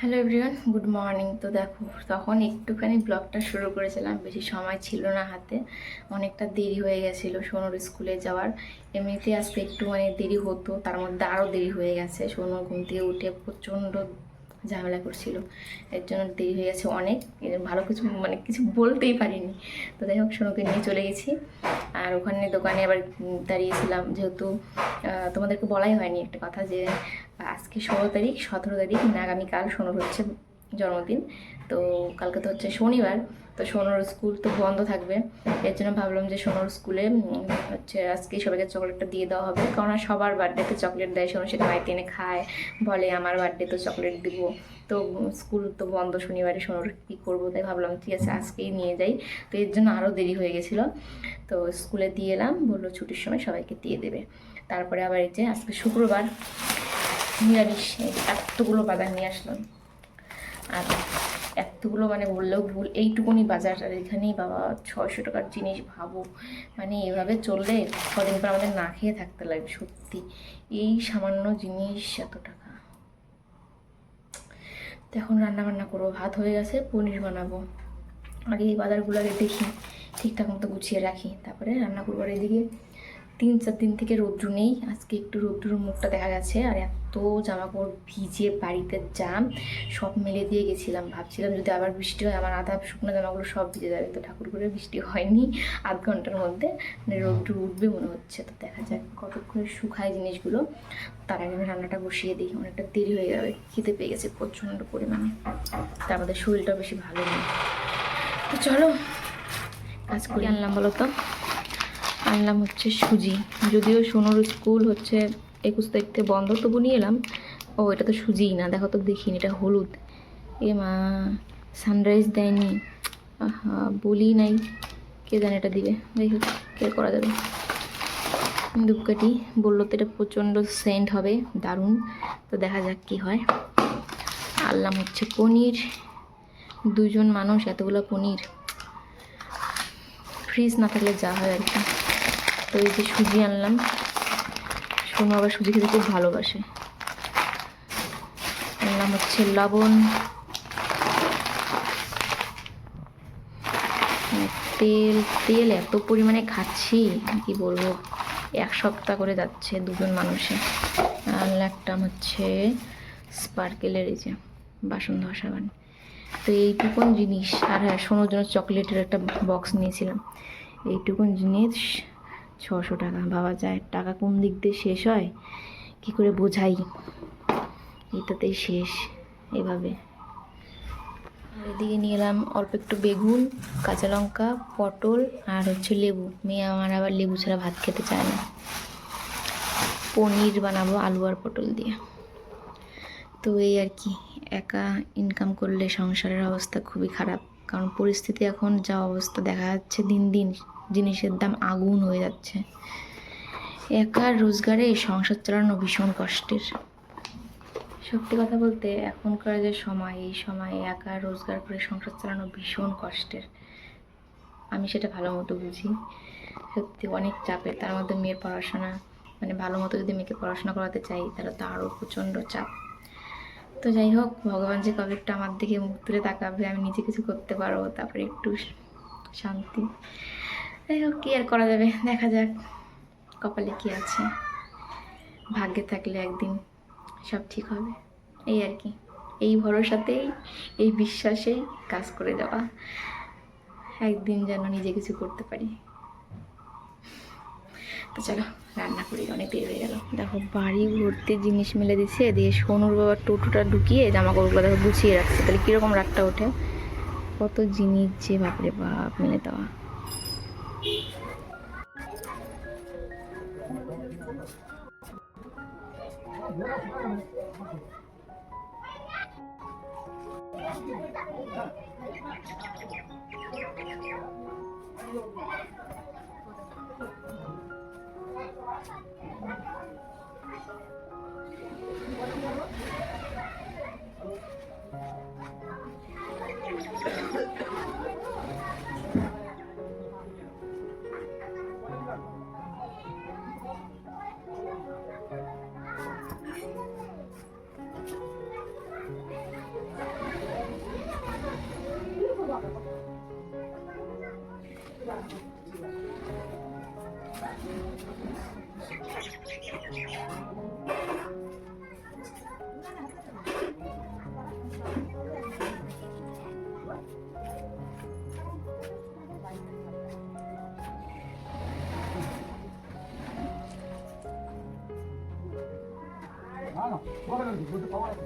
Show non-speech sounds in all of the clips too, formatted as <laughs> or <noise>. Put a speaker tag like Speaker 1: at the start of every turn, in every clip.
Speaker 1: Hello everyone good morning তো দেখো, তখন একটুখানি ব্লগটা শুরু করেছিলাম, বেশি সময় ছিল না হাতে। অনেকটা দেরি হয়ে গেছিল সোনুর স্কুলে যাওয়ার। এমনিতে আজকে একটু মানে দেরি হতো, তার মধ্যে আরও দেরি হয়ে গেছে। সোনু ঘুম থেকে উঠে প্রচণ্ড ঝামেলা করছিল। এর জন্য দেরি হয়ে গেছে অনেক। ভালো কিছু মানে কিছু বলতেই পারিনি। তো যাই হোক, সোনুকে নিয়ে চলে গেছি। আর ওখানে দোকানে আবার দাঁড়িয়েছিলাম। যেহেতু তোমাদেরকে বলাই হয়নি একটা কথা যে, আজকে ষোলো তারিখ, সতেরো তারিখ আগামীকাল সোনুর হচ্ছে জন্মদিন। তো কালকে তো হচ্ছে শনিবার, তো সোনুর স্কুল তো বন্ধ থাকবে। এর জন্য ভাবলাম যে সোনুর স্কুলে হচ্ছে আজকে সবাইকে চকলেটটা দিয়ে দেওয়া হবে। কারণ সবার বার্থডেতে চকলেট দেয়, সোনু সেটা বাড়িতে এনে খায়, বলে আমার বার্থডে তো চকলেট দিব। তো স্কুল তো বন্ধ শনিবারে, সোনুর কী করব তাই ভাবলাম, ঠিক আছে, আজকেই নিয়ে যাই। তো এর জন্য আরও দেরি হয়ে গেছিল। তো স্কুলে দিয়ে এলাম, বলল ছুটির সময় সবাইকে দিয়ে দেবে। তারপরে আবার এই যে আজকে শুক্রবার, নিরামিষ এতগুলো বাজার নিয়ে আসলাম। আর এতগুলো মানে বললেও ভুল, এইটুকুনি বাজার আর এখানেই বাবা, ছয়শো টাকার জিনিস ভাবো। মানে এভাবে চললে কদিন পর আমাদের না খেয়ে থাকতে লাগবে, সত্যি। এই সামান্য জিনিস এত টাকা। তো এখন রান্না বান্না করব, ভাত হয়ে গেছে, পনির বানাবো। আগে এই বাজারগুলো আগে দেখি, ঠিকঠাক মতো গুছিয়ে রাখি, তারপরে রান্না করব আর এদিকে তিন চার দিন থেকে রৌদ্র নেই। আজকে একটু রৌদ্রুর মুখটা দেখা গেছে আর এত জামা কাপড় ভিজে বাড়িতে জাম সব মেলে দিয়ে গেছিলাম। ভাবছিলাম যদি আবার বৃষ্টি হয়, আমার আধা শুকনো জামাগুলো সব ভিজে যাবে। তো ঠাকুর করে বৃষ্টি হয়নি আধ ঘণ্টার মধ্যে। মানে রৌদ্র উঠবে মনে হচ্ছে। তো দেখা যাক কতক্ষণে শুকায় জিনিসগুলো। তার আগে আমি রান্নাটা বসিয়ে দিই। অনেকটা দেরি হয়ে যাবে। খেতে পেয়ে গেছে প্রচণ্ড পরিমাণে। তার মধ্যে শরীরটা বেশি ভালো নেই। তো চলো, কাজ করে। আনলাম বলো তো? আনলাম হচ্ছে সুজি। যদিও সোনোর স্কুল হচ্ছে একুশ তারিখ থেকে বন্ধ, তবু নিয়ে এলাম। ও, এটা তো সুজিই না, দেখো তো দেখিনি, এটা হলুদ। এ মা, সানরাইজ দেয়নি। আহা, বলি নাই। কে জানে এটা দিবে? যাই হোক, কে করা যাবে? ধূপকাঠি বলল তো এটা প্রচণ্ড সেন্ট হবে, দারুণ। তো দেখা যাক কি হয়। আনলাম হচ্ছে পনির। দুজন মানুষ, এতগুলো পনির। ফ্রিজ না থাকলে যা হয় আর কি। তো এই যে সুজি আনলাম। সোনু আবার সুজি খেতে খুব ভালোবাসে। আনলাম হচ্ছে লবণ আর তেল তেল এত পরিমাণে খাচ্ছি, কি বলব? এক সপ্তাহ করে যাচ্ছে দুজন মানুষে। একটা হচ্ছে স্পার্কেলের এই যে বাসন ধোয়া সাবান। তো এইটুকুন জিনিস, আর হ্যাঁ সোনোর জন্য চকলেটের একটা বক্স নিয়েছিলাম। এইটুকুন জিনিস ছশো টাকা। ভাবা যায়, টাকা কোন দিক দিয়ে শেষ হয়? কি করে বোঝাই? এটাতেই শেষ, এভাবে। এদিকে নিয়ে এলাম অল্প একটু বেগুন, কাঁচা লঙ্কা, পটল আর হচ্ছে লেবু। মেয়ে আমার আবার লেবু ছাড়া ভাত খেতে চায় না। পনির বানাবো আলু আর পটল দিয়ে। তো এই আর কি, একা ইনকাম করলে সংসারের অবস্থা খুবই খারাপ। কারণ পরিস্থিতি এখন যা অবস্থা দেখা যাচ্ছে দিন দিন। জিনিসের দাম আগুন হয়ে যাচ্ছে। একার রোজগারে সংসার চালানো ভীষণ কষ্টের। সত্যি কথা বলতে, এখনকার যে সময়, এই সময়ে একা রোজগার করে সংসার চালানো ভীষণ কষ্টের। আমি সেটা ভালো মতো বুঝি। সত্যি, অনেক চাপের। তার মধ্যে মেয়ের পড়াশোনা মানে ভালো মতো যদি মেয়েকে পড়াশোনা করাতে চাই, তাহলে তো আরও প্রচণ্ড চাপ। তো যাই হোক, ভগবান যে কবে একটু আমার দিকে মুখ তুলে তাকাবে, আমি নিজে কিছু করতে পারব, তারপরে একটু শান্তি। যাই হোক, কী আর করা যাবে? দেখা যাক কপালে কি আছে। ভাগ্যে থাকলে একদিন সব ঠিক হবে। এই আর কি। এই ভরসাতেই, এই বিশ্বাসেই কাজ করে যাওয়া। একদিন যেন নিজে কিছু করতে পারি। তো চলো, রান্না করি, অনেক দেরি হয়ে গেল। দেখো, বাড়ি ভর্তি জিনিস মেলে দিচ্ছে দিয়ে সোনুর বাবার টোটোটা ঢুকিয়ে জামা কাপড়গুলো দেখো গুছিয়ে রাখছে। তাহলে কীরকম রাগটা ওঠে? কত জিনিস যে বাপরে বাপ মেলে দেওয়া। What do you want? 我那个路口就跑完了。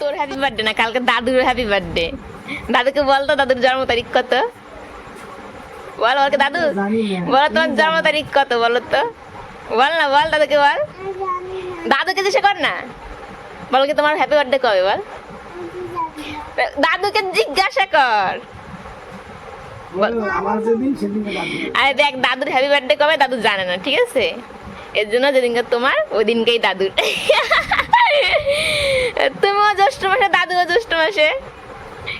Speaker 1: তোর হ্যাপি বার্থডে না? কালকে দাদুর হ্যাপি বার্থডে দাদুকে বল তো দাদুর জন্ম তারিখ কত? বল বলকে দাদু? বলো তোমার জন্ম তারিখ কত বলো তো। বল না বল দাদুকে বল। দাদুকে জিজ্ঞাসা কর না। বল কি তোমার হ্যাপি বার্থডে কবে বল। দাদুকে জিজ্ঞাসা কর। আরে দেখ দাদুর হ্যাপি বার্থডে কবে দাদু জানে না ঠিক আছে? এর জন্য যেদিনকে তোমার ওই দিনকেই দাদুর। <laughs> তুমিও জ্যৈষ্ঠ মাসে দাদুও জ্যৈষ্ঠ মাসে।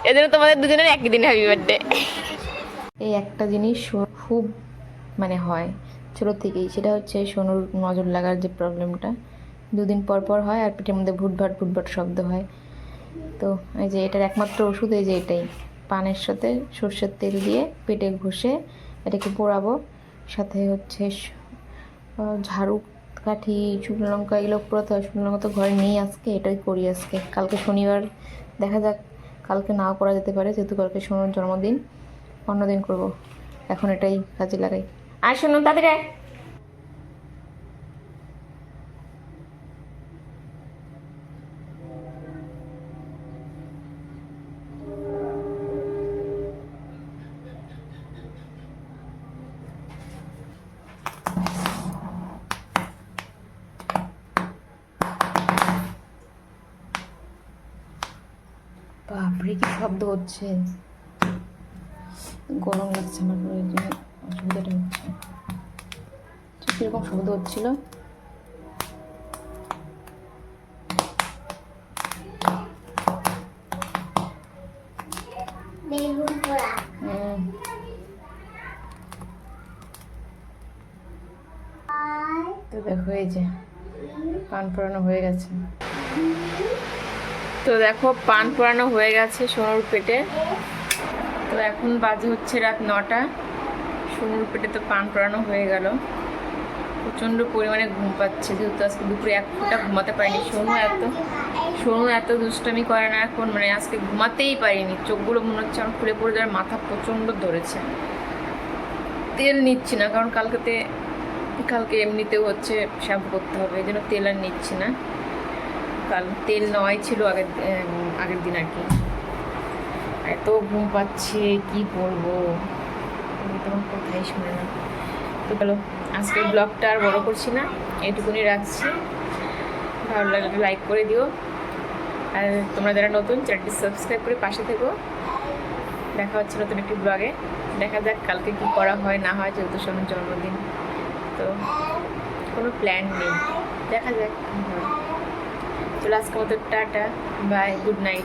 Speaker 1: এর জন্য তোমাদের দুজনের একই দিন হ্যাপি বার্থডে এই একটা জিনিস খুব মানে হয়, ছোটো থেকেই। সেটা হচ্ছে সোনুর নজর লাগার যে প্রবলেমটা দুদিন পর পর হয় আর পেটের মধ্যে ভুটভাট ভুটভাট শব্দ হয়। তো এই যে এটার একমাত্র ওষুধ, এই যে এটাই। পানের সাথে সর্ষের তেল দিয়ে পেটে ঘষে এটাকে পোড়াবো। সাথে হচ্ছে ঝাড়ু কাঠি, শুকনো লঙ্কা, এগুলো পোড়াতে হয়। শুকনো লঙ্কা তো ঘরে নেই আজকে, এটাই করি আজকে। কালকে শনিবার, দেখা যাক, কালকে নাও করা যেতে পারে, যেহেতু কালকে শোনার জন্মদিন, অন্যদিন করব। এখন এটাই কাজে লাগাই। আর শোনো তাদের কি শব্দ হচ্ছে? গরম লাগছে আমার পুরো অসুবিধাটা হচ্ছে। ঠিক কীরকম শব্দ হচ্ছিল? তো দেখো এই যে পান পোড়ানো হয়ে গেছে। তো দেখো, পান পোড়ানো হয়ে গেছে সোনুর পেটে। তো এখন বাজে হচ্ছে রাত নটা। সোনুর পেটে তো পান পোড়ানো হয়ে গেল। প্রচণ্ড পরিমাণে ঘুম পাচ্ছে, যেহেতু আজকে দুপুরে এক ফোঁটা ঘুমাতে পারিনি। সোনু এত সোনু এত দুষ্টামি করে না এখন মানে আজকে ঘুমাতেই পারিনি। চোখগুলো মনে হচ্ছে আমার খুলে পড়ে যাওয়ার মাথা প্রচণ্ড ধরেছে। তেল নিচ্ছি না, কারণ কালকেতে, কালকে এমনিতেও হচ্ছে শ্যাম্পু করতে হবে, এই জন্য তেল আর নিচ্ছি না। কাল। তেল নেওয়াই ছিল আগের আগের দিন আর কি। এত ঘুম পাচ্ছে, কি বলব? তোমার কথাই শুনে না। তো চলো, আজকের ব্লগটা আর বড় করছি না। এইটুকুনি রাখছি। ভালো লাগলে লাইক করে দিও। আর তোমরা যারা নতুন, চ্যানেলটি সাবস্ক্রাইব করে পাশে থেকো। দেখা হচ্ছে নতুন একটি ব্লগে। দেখা যাক কালকে কি করা হয়, না হয়, যেহেতু সোনার জন্মদিন। তো কোনো প্ল্যান নেই। দেখা যাক। চলো আজকে মতো টাটা বাই গুড নাইট